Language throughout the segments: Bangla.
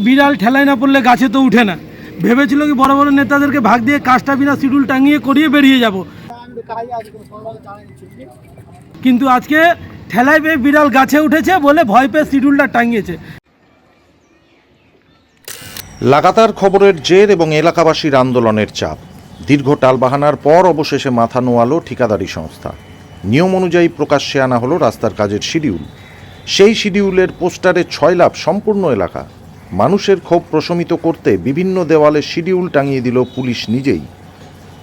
বিড়াল ঠেলায় না পড়লে গাছে তো উঠে না। ভেবেছিল কি বড় বড় নেতাদেরকে ভাগ দিয়ে কাজটা বিনা শিডিউল টাঙিয়ে করিয়ে বেরিয়ে যাব। কিন্তু আজকে ঠেলায় পেয়ে বিড়াল গাছে উঠেছে বলে ভয় পেয়ে শিডিউলটা টাঙিয়েছে। লাগাতার খবরের জের এবং এলাকাবাসীর আন্দোলনের চাপ। দীর্ঘ টালবাহানার পর অবশেষে মাথা নোয়ালো ঠিকাদারি সংস্থা। নিয়ম অনুযায়ী প্রকাশ্যে আনা হলো রাস্তার কাজের শিডিউল। সেই শিডিউলের পোস্টারে ছয় লাভ সম্পূর্ণ এলাকা। মানুষের ক্ষোভ প্রশমিত করতে বিভিন্ন দেওয়ালে শিডিউল টাঙিয়ে দিল পুলিশ নিজেই।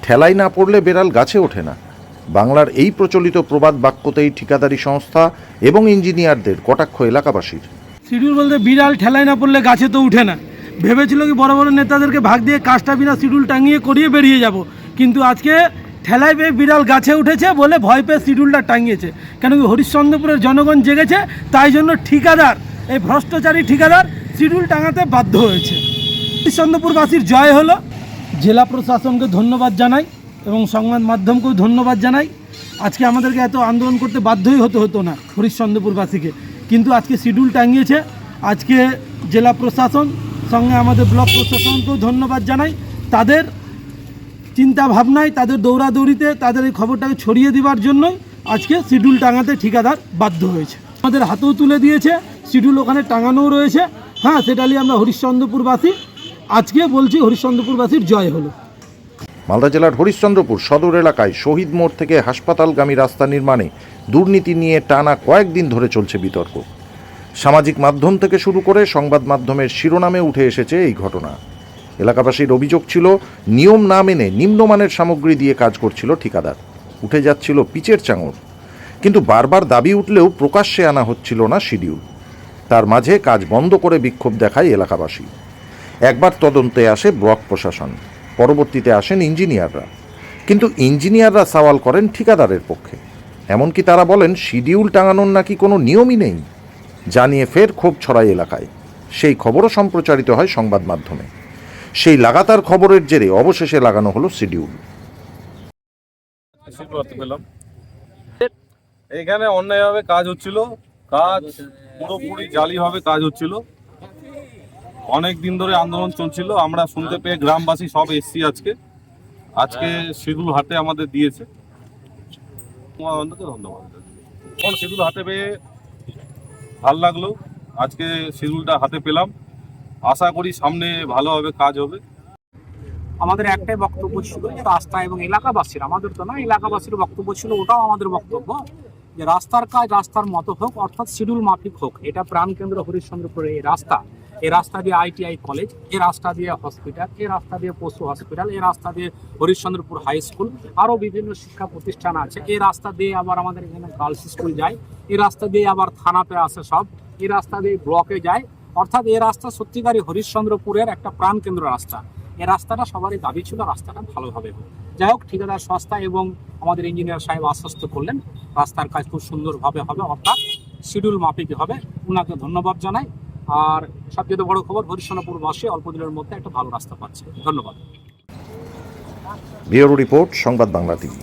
ঠেলাই না পড়লে বেড়াল গাছে ওঠে না। বাংলার এই প্রচলিত প্রবাদ বাক্যতেই ঠিকাদারি সংস্থা এবং ইঞ্জিনিয়ারদের কটাক্ষ এলাকাবাসীর। শিডিউল বলতে বিড়াল ঠেলায় না পড়লে গাছে তো উঠে না। ভেবেছিল কি বড় বড় নেতাদেরকে ভাগ দিয়ে কাজটা বিনা শিডিউল টাঙিয়ে করিয়ে বেরিয়ে যাব। কিন্তু আজকে ঠেলায় পেয়ে বিড়াল গাছে উঠেছে বলে ভয় পেয়ে শিডিউলটা টাঙিয়েছে। কেন কি হরিশ্চন্দ্রপুরের জনগণ জেগেছে, তাই জন্য ঠিকাদার, এই ভ্রষ্টাচারী ঠিকাদার শিডিউল টাঙাতে বাধ্য হয়েছে। হরিশ্চন্দ্রপুরবাসীর জয় হলো। জেলা প্রশাসনকে ধন্যবাদ জানাই এবং সংবাদ মাধ্যমকেও ধন্যবাদ জানাই। আজকে আমাদেরকে এত আন্দোলন করতে বাধ্যই হতে হতো না হরিশ্চন্দ্রপুরবাসীকে। কিন্তু আজকে শিডিউল টাঙিয়েছে। আজকে জেলা প্রশাসন, সঙ্গে আমাদের ব্লক প্রশাসনকেও ধন্যবাদ জানাই। তাদের চিন্তা ভাবনায় তাদের দৌড়াদৌড়িতে, তাদের এই খবরটাকে ছড়িয়ে দেওয়ার জন্যই আজকে শিডিউল টাঙাতে ঠিকাদার বাধ্য হয়েছে। আমাদের হাতেও তুলে দিয়েছে। শিডিউল ওখানে টাঙানোও রয়েছে। হ্যাঁ সেটা নিয়ে আমরা হরিশ্চন্দ্রপুরবাসী, আজকে বলছি হরিশ্চন্দ্রপুরবাসীর জয় হলো। মালদা জেলার হরিশ্চন্দ্রপুর সদর এলাকায় শহীদ মোড় থেকে হাসপাতালগামী রাস্তা নির্মাণে দুর্নীতি নিয়ে টানা কয়েকদিন ধরে চলছে বিতর্ক। সামাজিক মাধ্যম থেকে শুরু করে সংবাদ মাধ্যমের শিরোনামে উঠে এসেছে এই ঘটনা। এলাকাবাসীর অভিযোগ ছিল, নিয়ম না মেনে নিম্নমানের সামগ্রী দিয়ে কাজ করছিল ঠিকাদার। উঠে যাচ্ছিল পিচের চাঙড়। কিন্তু বারবার দাবি উঠলেও প্রকাশ্যে আনা হচ্ছিল না শিডিউল। তার মাঝে কাজ বন্ধ করে বিক্ষোভ দেখায় এলাকাবাসী। একবার তদন্তে আসে ব্লক প্রশাসন। পরবর্তীতে আসেন ইঞ্জিনিয়াররা। কিন্তু ইঞ্জিনিয়াররা সওয়াল করেন ঠিকাদারের পক্ষে। এমনকি তারা বলেন, শিডিউল টাঙানোর নাকি কোনো নিয়মই নেই। জানিয়ে ফের ক্ষোভ ছড়ায় এলাকায়। সেই খবরও সম্প্রচারিত হয় সংবাদ মাধ্যমে। সেই লাগাতার খবরের জেরে অবশেষে লাগানো হলো শিডিউল। এখানে অন্যায়ভাবে কাজ হচ্ছিল। কাজ পুরোপুরি জালিভাবে কাজ হচ্ছিল। অনেক দিন ধরে আন্দোলন চলছিল। আমরা শুনতে পেয়ে গ্রামবাসী সব এসছি আজকে। আজকে শিডিউল হাতে আমাদের দিয়েছে। ধন্যবাদ। শিডিউল হাতে পেয়ে ভালো লাগল। আজকে শিডিউলটা হাতে পেলাম। আশা করি সামনে ভালোভাবে কাজ হবে। আমাদের একটাই বক্তব্য ছিল যে রাস্তা এবং এলাকাবাসীর, আমাদের তো না, এলাকাবাসীর বক্তব্য ছিল, ওটাও আমাদের বক্তব্য। যে রাস্তার কাজ রাস্তার মতো হোক, অর্থাৎ শিডিউল মাফিক হোক, এটা প্রাণকেন্দ্র হরিশ্চন্দ্রপুরের এই রাস্তা। এই রাস্তা দিয়ে আইটিআই কলেজ এই রাস্তা দিয়ে হসপিটাল এই রাস্তা দিয়ে পশু হসপিটাল এই রাস্তা দিয়ে হরিশ্চন্দ্রপুর হাই স্কুল আরও বিভিন্ন শিক্ষা প্রতিষ্ঠান আছে। এই রাস্তা দিয়ে আবার আমাদের এখানে গার্লস স্কুল যায় এই রাস্তা দিয়ে আবার থানাতে আসে সব এই রাস্তা দিয়ে ব্লকে যায়। অর্থাৎ এই রাস্তা সত্যিকারই হরিশ্চন্দ্রপুরের একটা প্রাণকেন্দ্র রাস্তা। এই রাস্তাটা সবারই দাবি ছিল রাস্তাটা ভালোভাবে হোক। যাই হোক ঠিকাদার সস্তা এবং আমাদের ইঞ্জিনিয়ার সাহেব আশ্বস্ত করলেন, রাস্তার কাজ খুব সুন্দরভাবে হবে, অর্থাৎ শিডিউল মাফিক হবে। ওনাকে ধন্যবাদ জানাই। আর সবচেয়ে বড় খবর হরিশ্চন্দ্রপুরবাসী অল্প দিনের মধ্যে একটা ভালো রাস্তা পাচ্ছে। ধন্যবাদ। ব্যুরো রিপোর্ট, সংবাদ বাংলা টিভি।